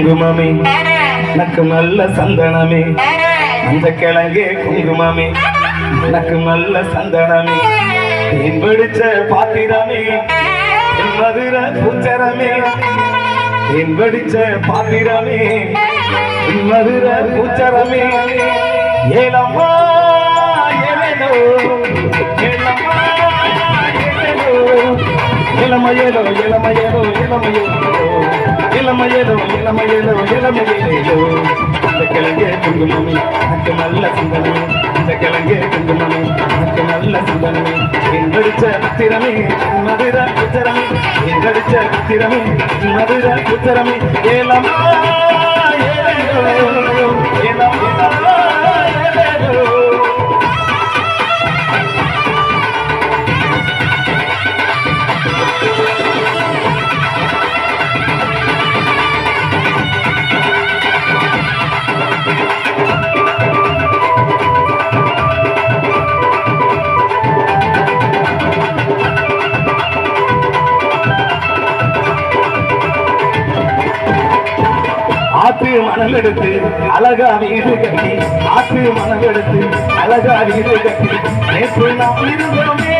குங்குமமே. எனக்கு நல்ல சந்தனமே. அந்த கிழங்கே குங்குமமே. எனக்கு நல்ல சந்தனமே. என் பிடிச்ச பாத்திரமே. என் மதுர பூச்சரமே என் பிடிச்ச பாத்திரமே. என் மதுர பூச்சரமே ஏலம்மா ஏனோ ஏலம்மா ஏனோ இளமையேலோ இளமையேலோ இளமையேலோ இளமையேலோ இளமையேலோ இளமையேலோ அந்த கிழங்கே குங்குமமே எனக்கு நல்ல சிந்தனமே அந்த கிழங்கே குங்குமமே எனக்கு நல்ல சிந்தனமே எங்கடிச்ச புத்திரமே மதுர புத்திரமே எங்கடிச்ச புத்திரமே மதுர புத்திரமே ஏலமா ஏலேலோ ஏலமா. ஆற்று மணல் எடுத்து அழகா வீடு கட்டி ஆற்று மணல் எடுத்து அழகா வீடு கட்டி. நேற்று நாம் இருந்தோமே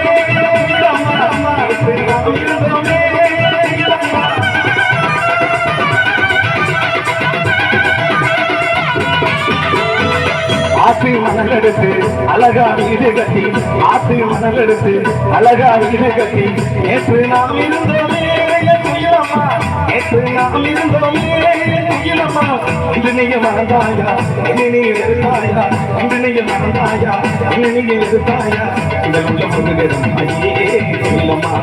ஆற்று மணல் எடுத்து அழகா வீடு கட்டி ஆற்று மணல் எடுத்து அழகா வீடு கட்டி. நேற்று நாம் இருந்தோமே நேற்று நாம் இருந்தோமே. துயிலம்மா நீங்க மறந்தாயா இன்று நீ வெறுத்தாயா இன்று நீங்க மறந்தாயா இன்று நீங்க வெறுத்தாயா இந்த உள்ள பொண்ணுகிடம் ஐயே இல்லம்மா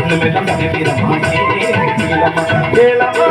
இன்னும் எல்லாம் தவிர்க்கிறோம் ஏலம்மா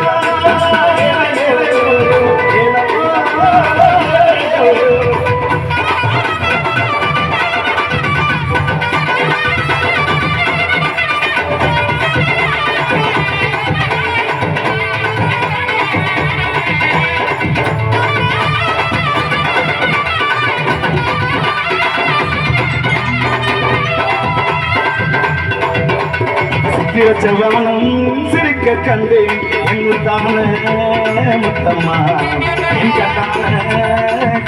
சித்திர செவ்வானம் சிரிக்க கண்டேன். என் முத்தான முத்தம்மா. என் கண்ணான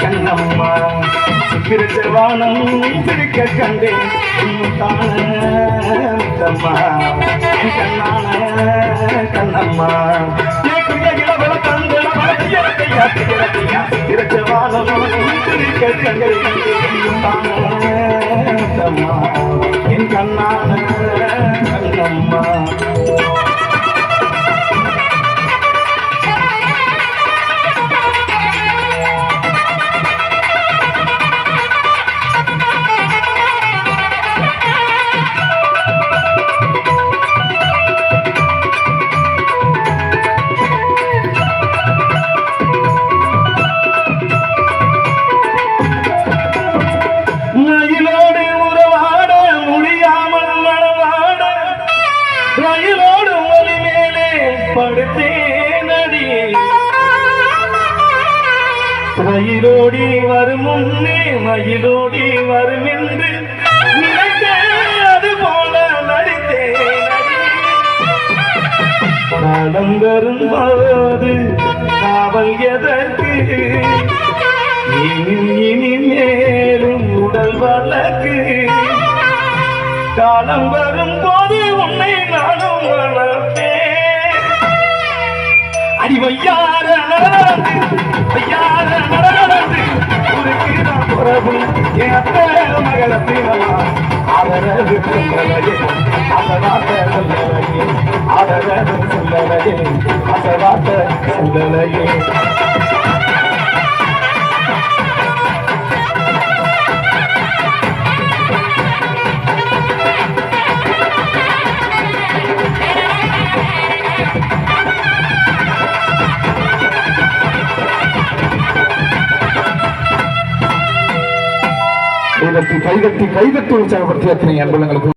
கண்ணம்மா. சித்திர செவ்வானம் சிரிக்க கண்டேன். என் முத்தான முத்தம்மா. என் கண்ணான கண்ணம்மா. மயிலோடி வரும் முன்னே மயிலோடி வரும் என்று அது போல நடித்தேனடி காலம் வரும்போது காவல் எதற்கு? இனி இனி மேலும் உடல் வழக்கு காலம் வரும்போது உன்னை நான் பிரபு நான் பிறகு என் அத்தை மகளத்தினமா? அசவாத்த சொல்லலையே. ஆதரவு சொல்லலையே அசவாத்த சொல்லலையே. കൈകെട്ടി കൈകെട്ടി കൈകെട്ടി വെച്ചാണ് പ്രത്യേകത്തിന് അൻപുള്ളങ്ങൾക്ക്